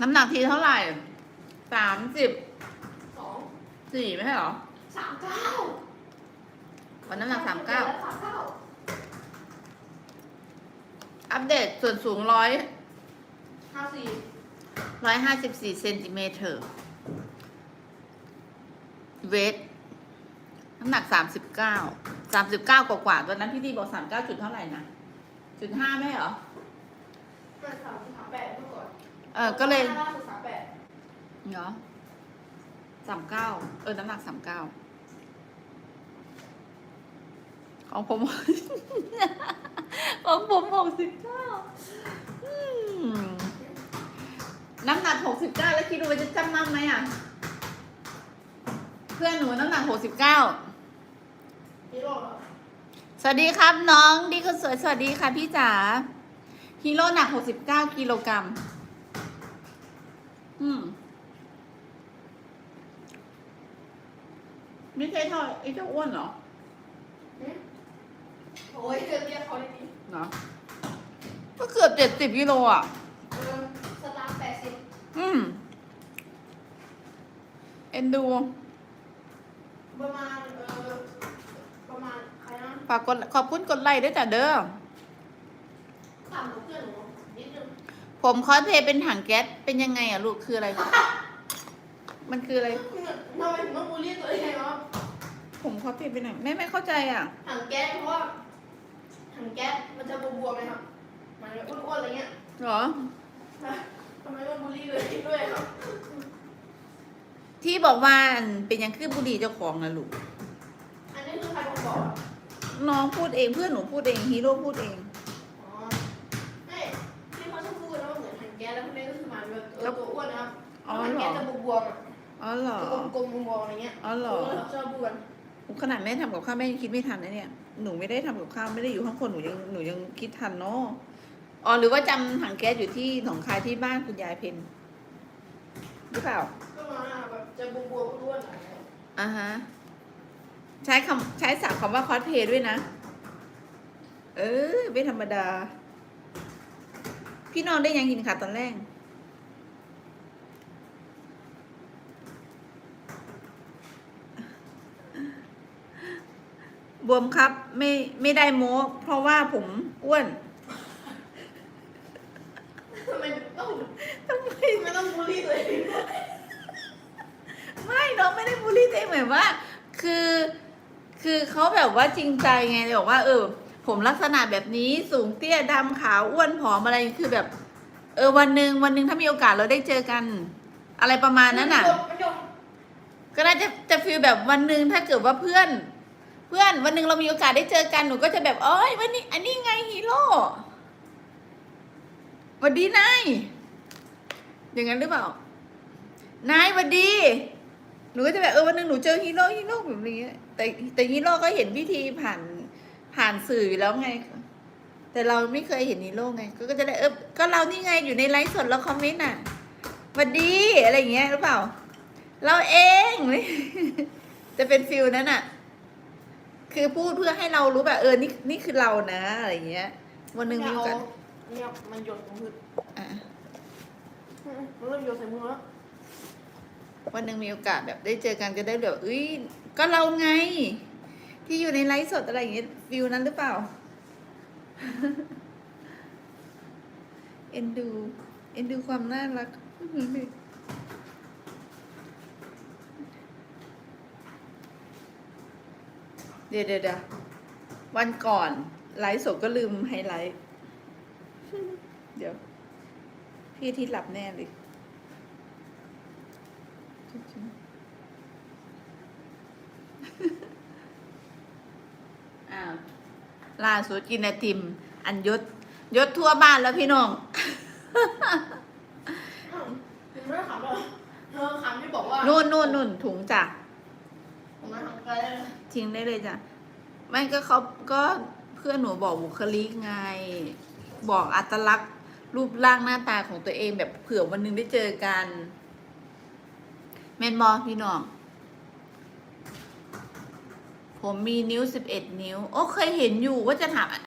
น้ำหนักทีเท่าไหร่สามสิบสองสี่ไม่ใช่เหรอสามเก้าวันน้ำหนักสามเก้าสามเก้าอัปเดตส่วนสูงร้อยห้าสี่ร้อยห้าสิบสี่เซนติเมตรเวทน้ำหนักสามสิบเก้าสามสิบเก้ากว่าๆตอนนั้นพี่ดีบอกสามเก้าจุดเท่าไหร่นะจุดห้าไม่เหรอมันสามสามแปดเมื่อก่อน เออก็เลยล่าสุดสามแปดเหรอสามเก้าเออ น้ำหนักสามเก้าของผม ของผมหกสิบเก้าน้ำหนักหกสิบเก้าแล้วคิดดูว่าจะจำมั่นไหมอะ เพื่อนหนูน้ำหนักหกสิบเก้าฮีโร่เหรอสวัสดีครับน้องดีคนสวยสวัสดีค่ะพี่จ๋าฮีโร่หนักหกสิบเก้ากิโลกรัม อืมไม่ใช่เท่าไอ้เจ้าอ้วนเหรอหืมโอ้ยเรียกเขาได้ดีเนาะก็เกือบเจ็ดสิบกิโลอะ เออสตาร์แปดสิบอืม เอ็นดู ประมาณ เออ ประมาณใครนะ ฝากกดขอบคุณกดไลค์ด้วยจ้ะเด้อ ต่ำกว่าเพื่อนหนูนิดนึง ผมคอสเพลย์เป็นถังแก๊สเป็นยังไงอะลูกคืออะไร มันคืออะไร ทำไมถึงต้องบูลลี่ตัวเองวะผมคอสเพลย์เป็นไหนไม่ไม่เข้าใจอะถังแก๊สเพราะว่าถังแก๊สมันจะบวมๆไหมครับมันอ้วนๆอะไรเงี้ยเหรอ ทำไมต้องบูลลี่เลยด้วยครับที่บอกว่าเป็นยังคือบุหรี่เจ้าของนะลูกอันนี้คือใครเป็นคนบอกอะน้องพูดเองเพื่อนหนูพูดเองฮีโร่พูดเอง ออตัวอ้วนนะครับอ๋อถังเหรแก๊อสจะบวมๆอะอ๋อเหรอ จะกลมๆบวมๆอะไรเงี้ยอ๋อเหรอเออชอบพูดกันขนาดแม่ทำกับข้าวแม่ยังคิดไม่ทันนะเนี่ย หนูไม่ได้ทำกับข้าวไม่ได้อยู่ข้างคนหนูยังหนูยังคิดทันเนาะ อ๋อหรือว่าจำถังแก๊สอยู่ที่หนองคายที่บ้านคุณยายเพนหรือเปล่า ก็มาแบบจะบวมๆอ้วนๆอะไรเงี้ยอ่าฮะ ใช้คำใช้ศัพท์คำว่าคอสเพลย์ด้วยนะ เออไม่ธรรมดา พี่นอนได้ยังกินค่ะตอนแรก บวมครับ ไม่ไม่ได้โม้ เพราะว่าผมอ้วนทำไมต้องทำไมทำไมต้องบูลลี่ตัวเองไม่น้องไม่ได้บูลลี่ตัวเองหมายว่า คือ คือเขาแบบว่าจริงใจไงเลยบอกว่า เออ ผมลักษณะแบบนี้สูงเตี้ยดำขาวอ้วนผอมอะไรคือแบบ เออวันหนึ่งวันหนึ่งถ้ามีโอกาสเราได้เจอกัน อะไรประมาณนั้นอะมันยกก็น่าจะจะฟีลแบบวันหนึ่งถ้าเกิดว่าเพื่อน เพื่อนวันหนึ่งเรามีโอกาสได้เจอกันหนูก็จะแบบเอ้ยวันนี้ อันนี้ไงฮีโร่วันดีนายอย่างนั้นหรือเปล่านายวันดี หนูก็จะแบบเออวันหนึ่งหนูเจอฮีโร่ฮีโร่แบบนี้แต่แต่ฮีโร่ก็เห็นพิธีผ่านผ่านสื่ออยู่แล้วไง แต่เราไม่เคยเห็นฮีโร่ไง ก็จะได้เออก็เรานี่ไงอยู่ในไลฟ์สดแล้วคอมเมนต์อะวันดีอะไรอย่างเงี้ยหรือเปล่า เราเอง จะเป็นฟิลนั้นอะ คือพูดเพื่อให้เรารู้แบบเออนี่นี่คือเรานะอะไรอย่างเงี้ย วันหนึ่งมีโอกาสเนี่ยมันหยดลงพื้นอะอืมมันเริ่มหยดใส่มือแล้ววันหนึ่งมีโอกาสแบบได้เจอกันจะได้แบบเอ้ยก็เราไง ที่อยู่ในไลฟ์สดอะไรอย่างเงี้ยฟิลนั้นหรือเปล่า เอ็นดู เอ็นดูความน่ารัก เดี๋ยวเดี๋ยวเดี๋ยววันก่อนไลฟ์สดก็ลืมไฮไลท์ เดี๋ยว พี่อาที่หลับแน่เลย อ้าวล่าสุดกินไอติม อันยศยศทั่วบ้านแล้วพี่น้องอ้าวคุณไม่ได้ขำเหรอเธอขำที่บอกว่านู่นนู่นนู่นถุงจ้ะผ มาทำไกลได้เลยทิ้งได้เลยจ้ะไม่ก็เขาก็เพื่อนหนูบอกบุคลิกไง บอกอัตลักษณ์รูปร่างหน้าตาของตัวเองแบบเผื่อวันหนึงได้เจอกันแมนบอพี่น้อง ผมมีนิ้วสิบเอ็ดนิ้ว โอ้เคยเห็นอยู่ว่าจะถาม